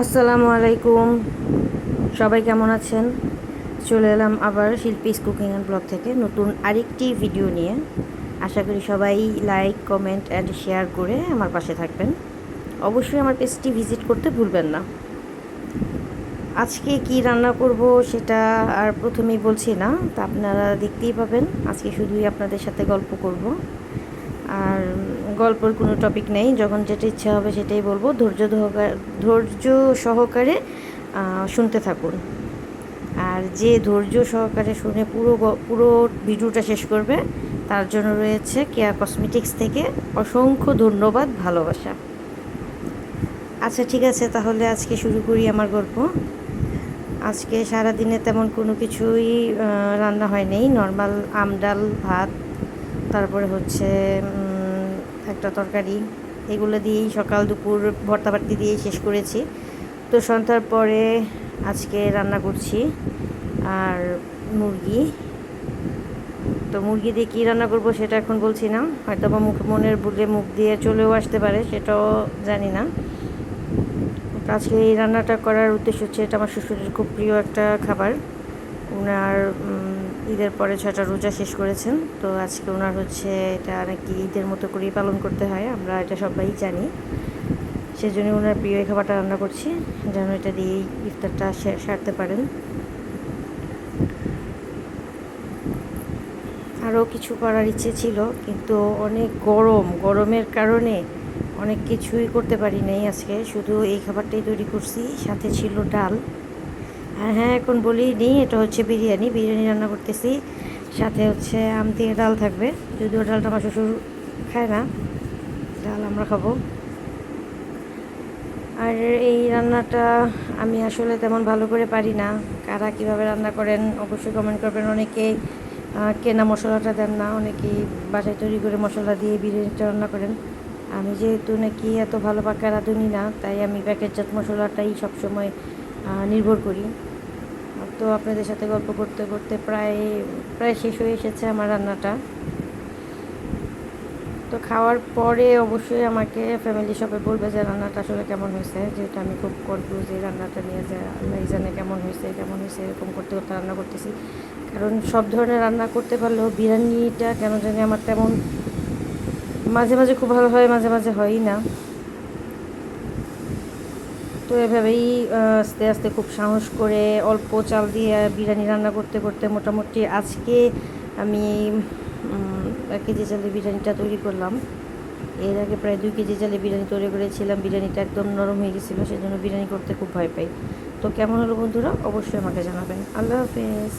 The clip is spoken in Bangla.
আসসালামু আলাইকুম। সবাই কেমন আছেন? চলে এলাম আবার শিল্পীস কুকিং অ্যান্ড ব্লগ থেকে নতুন আরেকটি ভিডিও নিয়ে। আশা করি সবাই লাইক, কমেন্ট অ্যান্ড শেয়ার করে আমার পাশে থাকবেন। অবশ্যই আমার পেজটি ভিজিট করতে ভুলবেন না। আজকে কি রান্না করব সেটা আর প্রথমেই বলছি না, তা আপনারা দেখতেই পাবেন। আজকে শুধুই আপনাদের সাথে গল্প করব। আর গল্পের কোনো টপিক নেই। যখন যেটা ইচ্ছা হবে সেটাই বলব। ধৈর্য ধৈর্য সহকারে শুনতে থাকুন। আর যে ধৈর্য সহকারে শুনে পুরো পুরো ভিডিওটা শেষ করবে, তার জন্য রয়েছে কেয়া কসমেটিক্স থেকে অসংখ্য ধন্যবাদ, ভালোবাসা। আচ্ছা ঠিক আছে, তাহলে আজকে শুরু করি আমার গল্প। আজকে সারাদিনে তেমন কোনো কিছুই রান্না হয়নি। নর্মাল আম ডাল, ভাত, তারপরে হচ্ছে একটা তরকারি। এগুলো দিয়েই সকাল দুপুর ভর্তা বাড়তি দিয়েই শেষ করেছি। তো সন্ধ্যার পরে আজকে রান্না করছি আর মুরগি। তো মুরগি দিয়ে কী রান্না করব সেটা এখন বলছি না। হয়তো বা মুখ মনের বলে মুখ দিয়ে চলেও আসতে পারে, সেটাও জানি না। আজকে এই রান্নাটা করার উদ্দেশ্য হচ্ছে, এটা আমার শ্বশুরের খুব প্রিয় একটা খাবার। ওনার ঈদের পরে ছটা রোজা শেষ করেছেন, তো আজকে ওনার হচ্ছে এটা নাকি ঈদের মতো করেই পালন করতে হয়, আমরা এটা সবাই জানি। সেজন্য ওনার প্রিয় খাবারটা রান্না করছি, যেন এটা দিয়েই ইফতারটা সারতে পারেন। আরও কিছু করার ইচ্ছে ছিল, কিন্তু অনেক গরম, গরমের কারণে অনেক কিছুই করতে পারি নাই আজকে, শুধু এই খাবারটাই তৈরি করছি, সাথে ছিল ডাল। হ্যাঁ হ্যাঁ এখন বলি নি এটা হচ্ছে বিরিয়ানি। বিরিয়ানি রান্না করতেছি। সাথে হচ্ছে আম দিয়ে ডাল থাকবে। যদিও ডালটা আমার শ্বশুর খায় না, ডাল আমরা খাব। আর এই রান্নাটা আমি আসলে তেমন ভালো করে পারি না। কারা কীভাবে রান্না করেন, অবশ্যই কমেন্ট করবেন। অনেকে কেনা মশলাটা দেন না। অনেকেই বাসায় তৈরি করে মশলা দিয়ে বিরিয়ানিটা রান্না করেন। আমি যেহেতু নাকি এত ভালো পাকা রাঁধুনি না, তাই আমি প্যাকেটজাত মশলাটাই সবসময় নির্ভর করি। তো আপনাদের সাথে গল্প করতে করতে প্রায় প্রায় শেষ হয়ে এসেছে আমার রান্নাটা। তো খাওয়ার পরে অবশ্যই আমাকে ফ্যামিলি সবাই বলবে যে, রান্নাটা আসলে কেমন হয়েছে? যেহেতু আমি খুব কনফিউজ এই রান্নাটা নিয়ে যে, আল্লাহ জানে কেমন হয়েছে কেমন হয়েছে, এরকম করতে করতে রান্না করতেছি। কারণ সব ধরনের রান্না করতে পারলেও বিরিয়ানিটা কেন জানি আমার তেমন, মাঝে মাঝে খুব ভালো হয়, মাঝে মাঝে হয়ই না। তো এভাবেই আস্তে আস্তে খুব সাহস করে অল্প চাল দিয়ে বিরিয়ানি রান্না করতে করতে মোটামুটি আজকে আমি এক কেজি চালের বিরিয়ানিটা তৈরি করলাম। এর আগে প্রায় দুই কেজি চালে বিরিয়ানি তৈরি করেছিলাম। বিরিয়ানিটা একদম নরম হয়ে গেছিল সেই জন্য বিরিয়ানি করতে খুব ভয় পাই। তো কেমন হলো বন্ধুরা? অবশ্যই আমাকে জানাবেন। আল্লাহ হাফেজ।